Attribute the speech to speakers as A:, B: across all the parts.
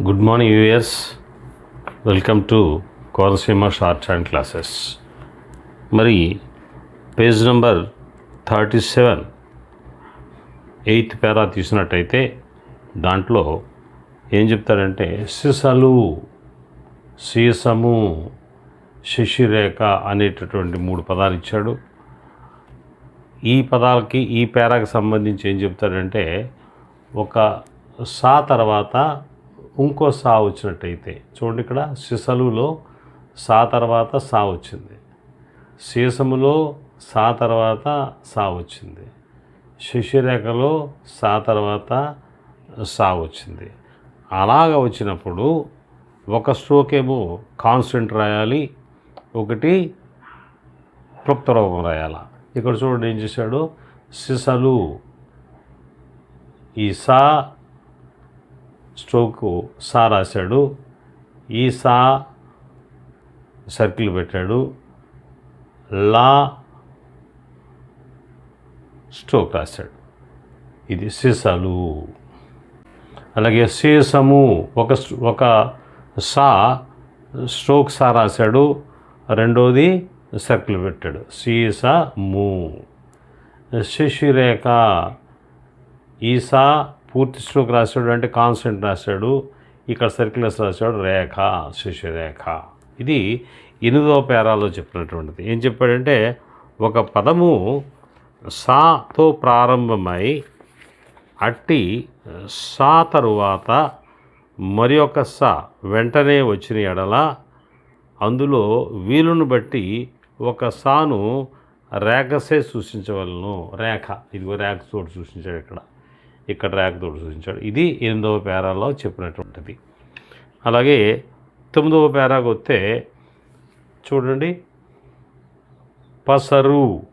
A: Good morning us welcome to Konaseema short hand classes మరి page number thirty seven eighth para తీసినట్టయితే దాంట్లో ఏం చెప్తారంటే సిసలు సీసము శశిరేఖ అనేటటువంటి మూడు పదాలు ఇచ్చాడు. ఈ పదాలకి ఈ పేరాకి సంబంధించి ఏం చెప్తాడంటే ఒక సా తర్వాత ఇంకో సా వచ్చినట్టయితే. చూడండి ఇక్కడ సిసలులో సా తర్వాత సా వచ్చింది. సీసములో సా తర్వాత సా వచ్చింది. శశిరేఖలో సా తర్వాత సా వచ్చింది. అలాగ వచ్చినప్పుడు ఒక స్ట్రోక్ ఏమో కాన్స్టెంట్ రాయాలి ఒకటి క్లుప్త రూపం రాయాల. ఇక్కడ చూడండి ఏం చేశాడు? సిసలు ఈ సా స్ట్రోకు సా రాశాడు. ఈ సా సర్కిల్ పెట్టాడు. లా స్ట్రోక్ రాశాడు. ఇది సీసాలు. అలాగే సీసము ఒక ఒక సా స్ట్రోక్ సా రాశాడు. రెండోది సర్కిల్ పెట్టాడు. సీసా మూ శశిరేఖ ఈసా పూర్తి స్ట్రోక్ రాశాడు అంటే కాన్స్టెంట్ రాశాడు ఇక్కడ సర్క్యులర్స్ రాశాడు రేఖ శిశురేఖ ఇది ఎనిమిదవ పేరాలో చెప్పినటువంటిది. ఏం చెప్పాడంటే ఒక పదము సాతో ప్రారంభమై అట్టి సా తరువాత మరి ఒక సా వెంటనే వచ్చిన ఎడల అందులో వీలును బట్టి ఒక సాను రేఖసే సూచించవలను. రేఖ ఇదిగో రేఖ చోటు సూచించాడు ఇక్కడ. ఇక్కడ రేఖ తోటి సూచించాడు. ఇది ఎనిమిదవ పేరాలో చెప్పినటువంటిది. అలాగే తొమ్మిదవ పేరాకు వస్తే చూడండి. పసరు.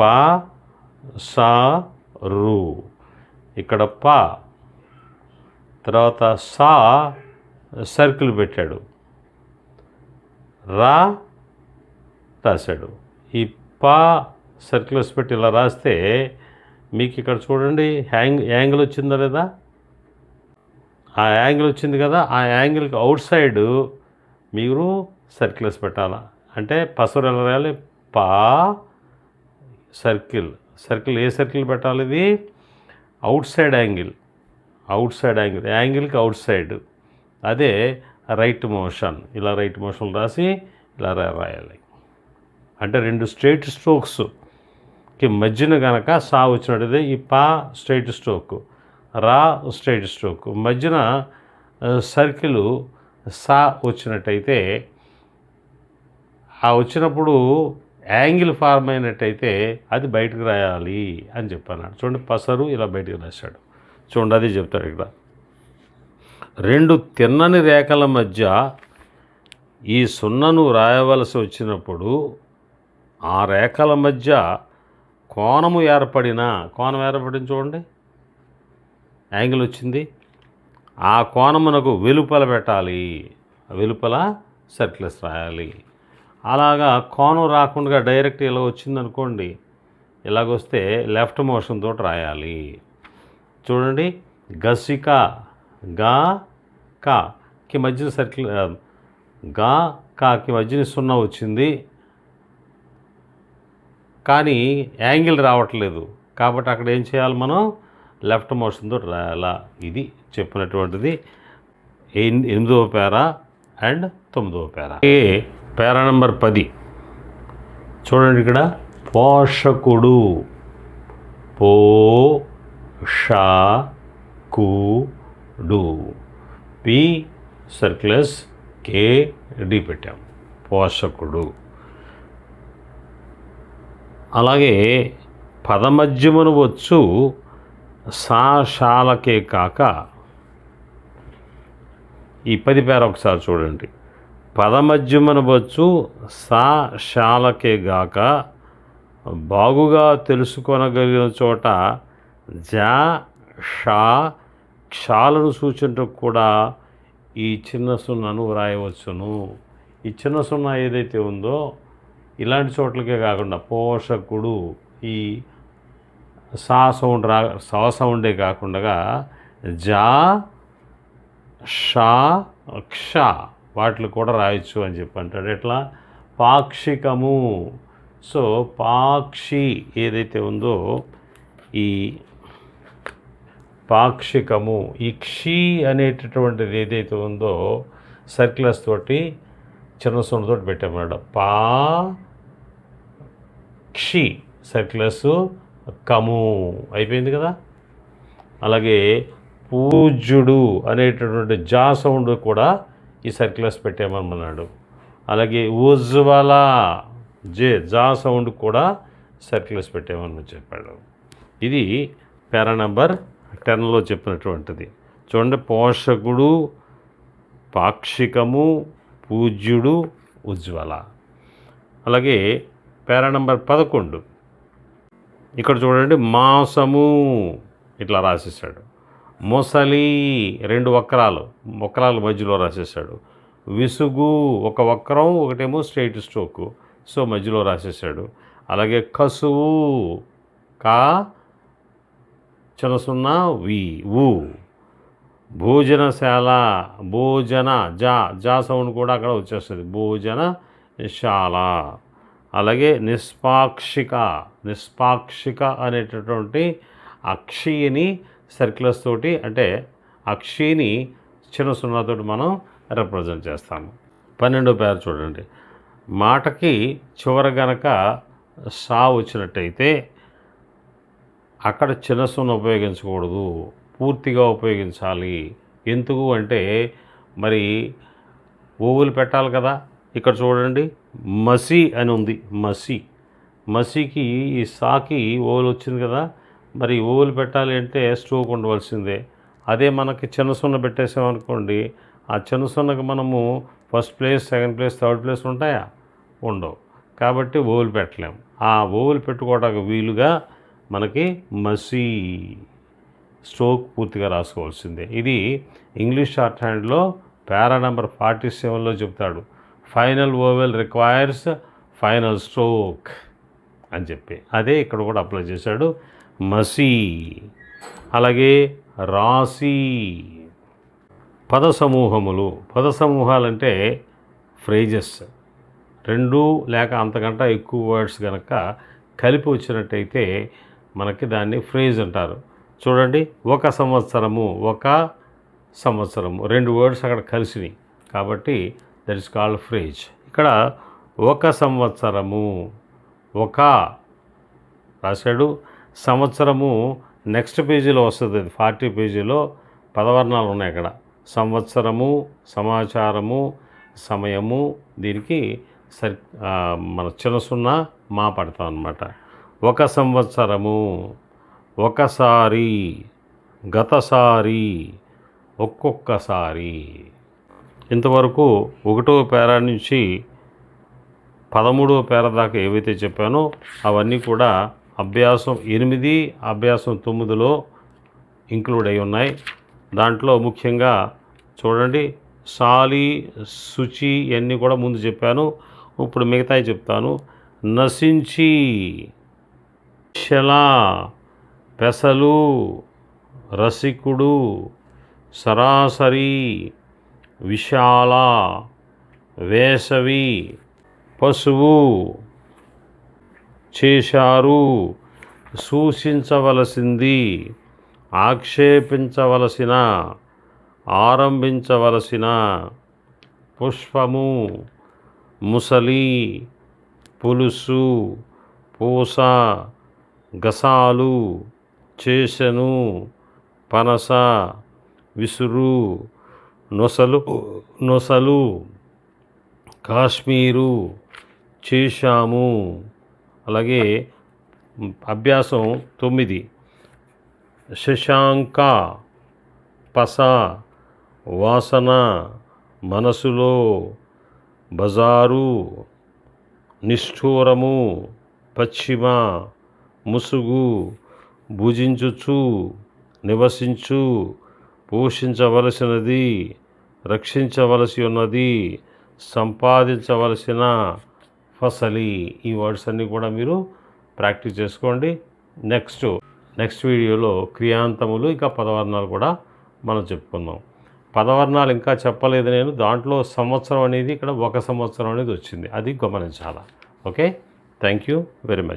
A: ప సా రు. ఇక్కడ ప. తర్వాత సా సర్కిల్ పెట్టాడు. రా రాశాడు. ఈ పా సర్కిల్స్ పెట్టి ఇలా రాస్తే మీకు ఇక్కడ చూడండి హ్యాంగ్ యాంగిల్ వచ్చిందా లేదా? ఆ యాంగిల్ వచ్చింది కదా ఆ యాంగిల్కి అవుట్ సైడ్ మీరు సర్కిల్స్ పెట్టాలా. అంటే పసరు ఎలా రాయాలి పా సర్కిల్. సర్కిల్ ఏ సర్కిల్ పెట్టాలి ఇది? Outside angle. Outside angle. యాంగిల్కి outside. అదే రైట్ మోషన్. ఇలా రైట్ మోషన్ రాసి ఇలా రాయాలి. అంటే రెండు స్ట్రైట్ కి మధ్యన కనుక సా వచ్చినట్టయితే ఈ పా స్ట్రైట్ స్ట్రోక్ రా స్ట్రైట్ స్ట్రోక్. మధ్యన సర్కిల్ సా వచ్చినట్టయితే ఆ వచ్చినప్పుడు యాంగిల్ ఫార్మ్ అయినట్టయితే అది బయటకు రాయాలి అని చెప్పాను చూడండి పసరు ఇలా బయటకు రాశాడు. చూడండి అది చెప్తాడు ఇక్కడ. రెండు తిన్నని రేఖల మధ్య ఈ సున్నను రాయవలసి వచ్చినప్పుడు ఆ రేఖల మధ్య కోణము ఏర్పడిన కోణం ఏర్పడింది చూడండి. యాంగిల్ వచ్చింది. ఆ కోణమునకు వెలుపల పెట్టాలి. వెలుపల సర్క్యులర్స్ రాయాలి. అలాగా కోణం రాకుండా డైరెక్ట్ ఇలా వచ్చిందనుకోండి ఇలాగొస్తే లెఫ్ట్ మోషన్ తోటి రాయాలి. చూడండి. గసిక గా కా కి మధ్యన సర్కిల్గా కాకి మధ్యన సున్నా వచ్చింది. కానీ యాంగిల్ రావట్లేదు. కాబట్టి అక్కడ ఏం చేయాలి మనం? లెఫ్ట్ మోషన్తో రాయాలా ఇది చెప్పినటువంటిది. ఎనిమిదవ పేర అండ్ తొమ్మిదవ పేర. ఏ పేర నెంబర్ పది. చూడండి ఇక్కడ. పోషకుడు. పో షా కు డు. పి సర్క్లస్ కే డి పెట్టాం. పోషకుడు. అలాగే పదమధ్యమును వచ్చు సాశాలకే కాక. ఈ పది పేర ఒకసారి చూడండి. పదమధ్యమున వచ్చు సా శాలకే గాక. బాగుగా తెలుసుకొనగలిగిన చోట జా షా క్షాలను సూచించడం కూడా ఈ చిన్న సున్నను వ్రాయవచ్చును. ఈ చిన్న సున్నా ఏదైతే ఉందో ఇలాంటి చోట్లకే కాకుండా పోషకుడు ఈ సా సౌండ్ రా సా సౌండే కాకుండా జా షా క్ష వాటిని కూడా రాయొచ్చు అని చెప్పి అంటాడు. ఎట్లా? పాక్షికము. సో పాక్షి ఏదైతే ఉందో ఈ పాక్షికము ఈ క్షీ అనేటటువంటిది ఏదైతే ఉందో సర్క్యులర్స్ తోటి చిన్న సొంతతోటి పెట్టామన్నాడు పా క్షి సర్క్యులర్స్ కము. అయిపోయింది కదా? అలాగే పూజ్యుడు అనేటటువంటి జా సౌండ్ కూడా ఈ సర్క్యులర్స్ పెట్టామన్నాడు అలాగే ఉజ్వల జే జా సౌండ్ కూడా సర్క్యులర్స్ పెట్టామని చెప్పాడు. ఇది పేరా నెంబర్ టెన్లో చెప్పినటువంటిది. చూడండి పోషకుడు పాక్షికము పూజ్యుడు ఉజ్వల. అలాగే పేరా నెంబర్ పదకొండు. ఇక్కడ చూడండి మాసము ఇట్లా రాసేసాడు మొసలి రెండు వక్రాలు వక్రాల మధ్యలో రాసేసాడు విసుగు ఒక వక్రం ఒకటేమో స్ట్రైట్ స్ట్రోక్ సో మధ్యలో రాసేసాడు అలాగే కసువు కా చిన్న సున్నా వి ఊ. భోజనశాల భోజన జా జా సౌండ్ కూడా అక్కడ వచ్చేస్తుంది. భోజనశాల. అలాగే నిష్పాక్షిక నిష్పాక్షిక అనేటటువంటి అక్షిని సర్క్యులర్స్ తోటి అంటే అక్షిని చిన్న సున్నాతోటి మనం రిప్రజెంట్ చేస్తాము. పన్నెండో పేరు చూడండి. మాటకి చివర గనక సా వచ్చినట్టయితే అక్కడ చిన్న సున్న ఉపయోగించకూడదు. పూర్తిగా ఉపయోగించాలి. ఎందుకు అంటే మరి ఓవులు పెట్టాలి కదా. ఇక్కడ చూడండి మసి అని ఉంది మసి. మసికి ఈ సాకి ఓవులు వచ్చింది కదా మరి ఓవులు పెట్టాలి అంటే స్ట్రోక్ ఉండవలసిందే. అదే మనకి చిన్న సున్న పెట్టేసామనుకోండి ఆ చిన్న సున్నకి మనము first place second place third place ఉంటాయా? ఉండవు. కాబట్టి ఓవులు పెట్టలేము ఆ ఓవులు పెట్టుకోవడానికి వీలుగా మనకి మసి స్ట్రోక్ పూర్తిగా రాసుకోవాల్సిందే. ఇది ఇంగ్లీష్ షార్ట్ హ్యాండ్లో పారా నెంబర్ ఫార్టీ సెవెన్లో చెప్తాడు. Final oval requires final stroke అని చెప్పి. అదే ఇక్కడ కూడా అప్లై చేశాడు మసి. అలాగే రాసి. పద సమూహములు పద సమూహాలంటే ఫ్రేజెస్. రెండు లేక అంతకంటే ఎక్కువ వర్డ్స్ కనుక కలిపి వచ్చినట్టయితే మనకి దాన్ని ఫ్రేజ్ అంటారు. చూడండి ఒక సంవత్సరము ఒక సంవత్సరము. రెండు వర్డ్స్ అక్కడ కలిసినాయి. కాబట్టి దట్ ఇస్ కాల్డ్ ఫ్రేజ్ ఇక్కడ ఒక సంవత్సరము ఒక రాశాడు. సంవత్సరము నెక్స్ట్ పేజీలో వస్తుంది అది ఫార్టీ పేజీలో పదవర్ణాలు ఉన్నాయి అక్కడ సంవత్సరము సమాచారము సమయము దీనికి సరి మన చిన్న సున్నా మా పడతాం అనమాట ఒక సంవత్సరము ఒకసారి గతసారి ఒక్కొక్కసారి. ఇంతవరకు ఒకటో పేరా నుంచి పదమూడవ పేర దాకా ఏవైతే చెప్పానో అవన్నీ కూడా అభ్యాసం ఎనిమిది అభ్యాసం తొమ్మిదిలో ఇంక్లూడ్ అయి ఉన్నాయి. దాంట్లో ముఖ్యంగా చూడండి సాలి శుచి ఇవన్నీ కూడా ముందు చెప్పాను. ఇప్పుడు మిగతాయి చెప్తాను. నశించి శల పెసలు రసికుడు సరాసరి విశాల వేసవి పశువు చేశారు. సూచించవలసింది ఆక్షేపించవలసిన ఆరంభించవలసిన పుష్పము ముసలి పులుసు పూస గసాలు చేసెను పనస విసురు నొసలు నొసలు కాశ్మీరు చేశాము. అలాగే అభ్యాసం తొమ్మిది. శశాంక పస వాసన మనసులో బజారు నిష్ఠూరము పశ్చిమ ముసుగు భుజించుచు నివసించు పోషించవలసినది రక్షించవలసి ఉన్నది సంపాదించవలసిన ఫసలి. ఈ వర్డ్స్ అన్నీ కూడా మీరు ప్రాక్టీస్ చేసుకోండి. నెక్స్ట్ నెక్స్ట్ వీడియోలో క్రియాంతములు ఇంకా పదవర్ణాలు కూడా మనం చెప్పుకుందాం. పదవర్ణాలు ఇంకా చెప్పలేదు నేను. దాంట్లో సంవత్సరం అనేది ఇక్కడ ఒక సంవత్సరం అనేది వచ్చింది. అది గమనించాలా? Okay? Thank you very much.